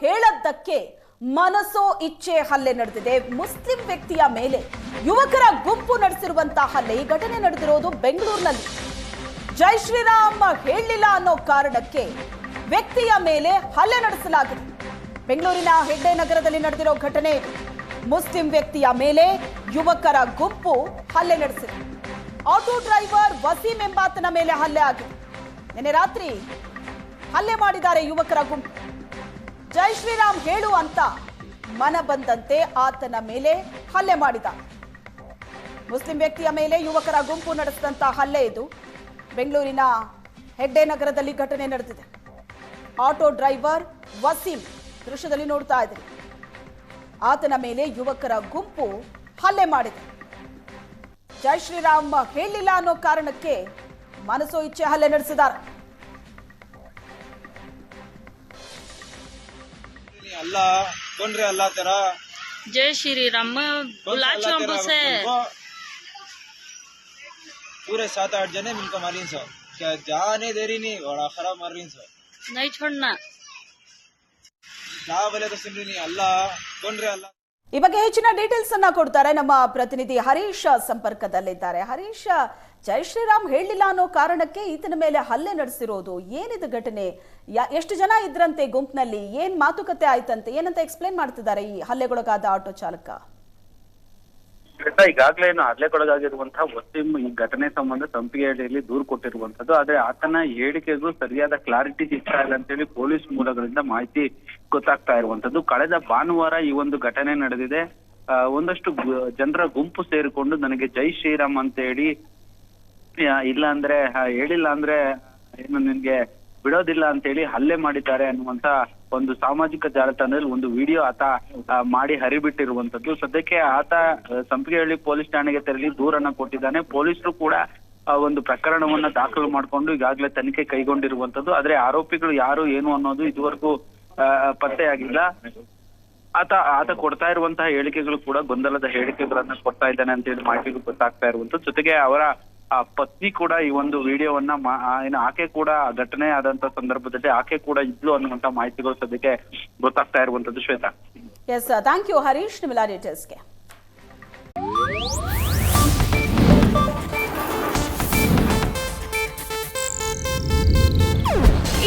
ಹೇಳದ್ದಕ್ಕೆ ಮನಸೋ ಇಚ್ಛೆ ಹಲ್ಲೆ ನಡೆದಿದೆ. ಮುಸ್ಲಿಂ ವ್ಯಕ್ತಿಯ ಮೇಲೆ ಯುವಕರ ಗುಂಪು ನಡೆಸಿರುವಂತಹ ಹಲ್ಲೆ. ಈ ಘಟನೆ ನಡೆದಿರೋದು ಬೆಂಗಳೂರಿನಲ್ಲಿ. ಜೈ ಶ್ರೀರಾಮ್ ಹೇಳಲಿಲ್ಲ ಅನ್ನೋ ಕಾರಣಕ್ಕೆ ವ್ಯಕ್ತಿಯ ಮೇಲೆ ಹಲ್ಲೆ ನಡೆಸಲಾಗಿದೆ. ಬೆಂಗಳೂರಿನ ಹೆಗ್ಡೆ ನಗರದಲ್ಲಿ ನಡೆದಿರೋ ಘಟನೆ. ಮುಸ್ಲಿಂ ವ್ಯಕ್ತಿಯ ಮೇಲೆ ಯುವಕರ ಗುಂಪು ಹಲ್ಲೆ ನಡೆಸಿದೆ. ಆಟೋ ಡ್ರೈವರ್ ವಸೀಂ ಎಂಬಾತನ ಮೇಲೆ ಹಲ್ಲೆ ಆಗಿದೆ. ನಿನ್ನೆ ರಾತ್ರಿ ಹಲ್ಲೆ ಮಾಡಿದ್ದಾರೆ ಯುವಕರ ಗುಂಪು. ಜೈ ಶ್ರೀರಾಮ್ ಹೇಳು ಅಂತ ಮನ ಬಂದಂತೆ ಆತನ ಮೇಲೆ ಹಲ್ಲೆ ಮಾಡಿದ. ಮುಸ್ಲಿಂ ವ್ಯಕ್ತಿಯ ಮೇಲೆ ಯುವಕರ ಗುಂಪು ನಡೆಸಿದಂತ ಹಲ್ಲೆ ಇದು. ಬೆಂಗಳೂರಿನ ಹೆಡ್ಡೆ ನಗರದಲ್ಲಿ ಘಟನೆ ನಡೆದಿದೆ. ಆಟೋ ಡ್ರೈವರ್ ವಸೀಂ ದೃಶ್ಯದಲ್ಲಿ ನೋಡ್ತಾ ಇದ್ದೀರಿ ಆತನ ಮೇಲೆ ಯುವಕರ ಗುಂಪು ಹಲ್ಲೆ ಮಾಡಿದೆ. ಜೈ ಶ್ರೀರಾಮ್ ಹೇಳಿಲ್ಲ ಅನ್ನೋ ಕಾರಣಕ್ಕೆ ಮನಸೋ ಇಚ್ಛೆ ಹಲ್ಲೆ ನಡೆಸಿದ್ದಾರೆ. अल्लाह कौन रे अल्लाह तेरा जय श्री राम कौन सा बुला अल्लाह चुम्बू तेरा? से उनको पूरे सात आठ जने मिलकर मारी सो क्या जाने दे रही नहीं बड़ा खराब मार रही सो नहीं छोड़ना क्या बोले तो सुन रही नहीं अल्लाह कौन रे अल्लाह ಈ ಬಗ್ಗೆ ಹೆಚ್ಚಿನ ಡೀಟೇಲ್ಸ್ ಅನ್ನ ಕೊಡ್ತಾರೆ ನಮ್ಮ ಪ್ರತಿನಿಧಿ ಹರೀಶ್ ಸಂಪರ್ಕದಲ್ಲಿದ್ದಾರೆ. ಹರೀಶ್, ಜೈ ಶ್ರೀರಾಮ್ ಹೇಳಲಿಲ್ಲ ಅನ್ನೋ ಕಾರಣಕ್ಕೆ ಈತನ ಮೇಲೆ ಹಲ್ಲೆ ನಡೆಸಿರೋದು ಏನಿದು ಘಟನೆ? ಎಷ್ಟು ಜನ ಇದ್ರಂತೆ ಗುಂಪಿನಲ್ಲಿ? ಏನ್ ಮಾತುಕತೆ ಆಯ್ತಂತೆ? ಏನಂತ ಎಕ್ಸ್ಪ್ಲೇನ್ ಮಾಡ್ತಿದ್ದಾರೆ ಈ ಹಲ್ಲೆಗೊಳಗಾದ ಆಟೋ ಚಾಲಕ? ಈಗಾಗಲೇ ಏನು ಹಲ್ಲೆಗೊಳಗಾಗಿರುವಂತಹ ವಸೀಂ ಈ ಘಟನೆ ಸಂಬಂಧ ಸಂಪಿಗೆಹಳ್ಳಿಯಲ್ಲಿ ದೂರು ಕೊಟ್ಟಿರುವಂತದ್ದು ಆದ್ರೆ ಆತನ ಹೇಳಿಕೆಗೂ ಸರಿಯಾದ ಕ್ಲಾರಿಟಿ ಸಿಗ್ತಾ ಇಲ್ಲ ಅಂತೇಳಿ ಪೊಲೀಸ್ ಮೂಲಗಳಿಂದ ಮಾಹಿತಿ ಗೊತ್ತಾಗ್ತಾ ಇರುವಂತದ್ದು ಕಳೆದ ಭಾನುವಾರ ಈ ಒಂದು ಘಟನೆ ನಡೆದಿದೆ. ಒಂದಷ್ಟು ಜನರ ಗುಂಪು ಸೇರಿಕೊಂಡು ನನಗೆ ಜೈ ಶ್ರೀರಾಮ್ ಅಂತ ಹೇಳಿ ಇಲ್ಲ ಅಂದ್ರೆ ಹೇಳಿಲ್ಲ ಅಂದ್ರೆ ಏನು ನಿನ್ಗೆ ಬಿಡೋದಿಲ್ಲ ಅಂತ ಹೇಳಿ ಹಲ್ಲೆ ಮಾಡಿದ್ದಾರೆ ಅನ್ನುವಂತ ಒಂದು ಸಾಮಾಜಿಕ ಜಾಲತಾಣದಲ್ಲಿ ಒಂದು ವಿಡಿಯೋ ಆತ ಮಾಡಿ ಹರಿಬಿಟ್ಟಿರುವಂತದ್ದು ಸದ್ಯಕ್ಕೆ ಆತ ಸಂಪಿಗೆಹಳ್ಳಿ ಪೊಲೀಸ್ ಠಾಣೆಗೆ ತೆರಳಿ ದೂರನ್ನ ಕೊಟ್ಟಿದ್ದಾನೆ. ಪೊಲೀಸರು ಕೂಡ ಒಂದು ಪ್ರಕರಣವನ್ನ ದಾಖಲು ಮಾಡಿಕೊಂಡು ಈಗಾಗಲೇ ತನಿಖೆ ಕೈಗೊಂಡಿರುವಂತದ್ದು ಆದ್ರೆ ಆರೋಪಿಗಳು ಯಾರು, ಏನು ಅನ್ನೋದು ಇದುವರೆಗೂ ಪತ್ತೆಯಾಗಿಲ್ಲ ಆತ ಆತ ಕೊಡ್ತಾ ಇರುವಂತಹ ಹೇಳಿಕೆಗಳು ಕೂಡ ಗೊಂದಲದ ಹೇಳಿಕೆಗಳನ್ನ ಕೊಡ್ತಾ ಇದ್ದಾನೆ ಅಂತ ಹೇಳಿ ಮಾಹಿತಿಗೂ ಗೊತ್ತಾಗ್ತಾ ಇರುವಂತದ್ದು ಜೊತೆಗೆ ಅವರ ಆ, ಪತ್ನಿ ಕೂಡ ಈ ಒಂದು ವಿಡಿಯೋವನ್ನ ಏನು ಆಕೆ ಕೂಡ ಘಟನೆ ಆದಂತ ಸಂದರ್ಭದಲ್ಲಿ ಆಕೆ ಕೂಡ ಇದ್ಲು ಅನ್ನುವಂತ ಮಾಹಿತಿಗಳು ಸದ್ಯಕ್ಕೆ ಗೊತ್ತಾಗ್ತಾ ಇರುವಂತದ್ದು Shweta. Yes thank you Harish ನಿಮ್ಮ ಡೀಟೇಲ್ಸ್ಗೆ